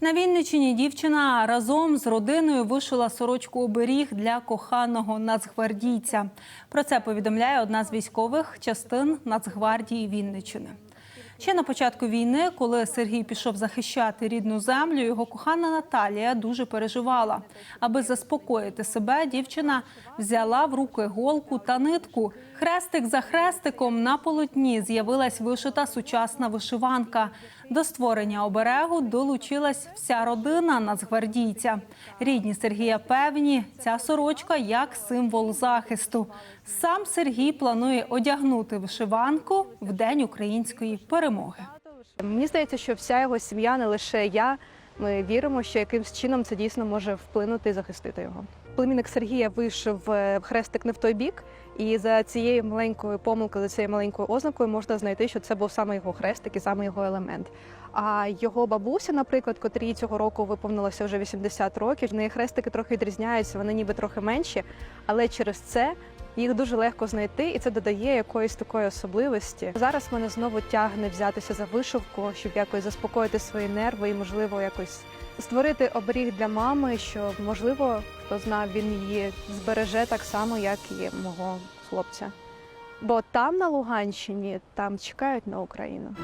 На Вінничині дівчина разом з родиною вишила сорочку оберіг для коханого нацгвардійця. Про це повідомляє одна з військових частин Нацгвардії Вінниччини. Ще на початку війни, коли Сергій пішов захищати рідну землю, його кохана Наталія дуже переживала. Аби заспокоїти себе, дівчина взяла в руки голку та нитку. Хрестик за хрестиком на полотні з'явилась вишита сучасна вишиванка. До створення оберегу долучилась вся родина нацгвардійця. Рідні Сергія певні, ця сорочка як символ захисту. Сам Сергій планує одягнути вишиванку в день української перемоги. Мені здається, що вся його сім'я, не лише я. Ми віримо, що якимсь чином це дійсно може вплинути і захистити його. Племінник Сергія вийшов е, хрестик не в той бік, і за цією маленькою помилкою, за цією маленькою ознакою можна знайти, що це був саме його хрестик і саме його елемент. А його бабуся, наприклад, котрій цього року виповнилося вже 80 років, в неї хрестики трохи відрізняються, вони ніби трохи менші, але через це їх дуже легко знайти, і це додає якоїсь такої особливості. Зараз мене знову тягне взятися за вишивку, щоб якось заспокоїти свої нерви і, можливо, якось створити оберіг для мами, що можливо, хто знає, він її збереже так само, як і мого хлопця. Бо там на Луганщині там чекають на Україну.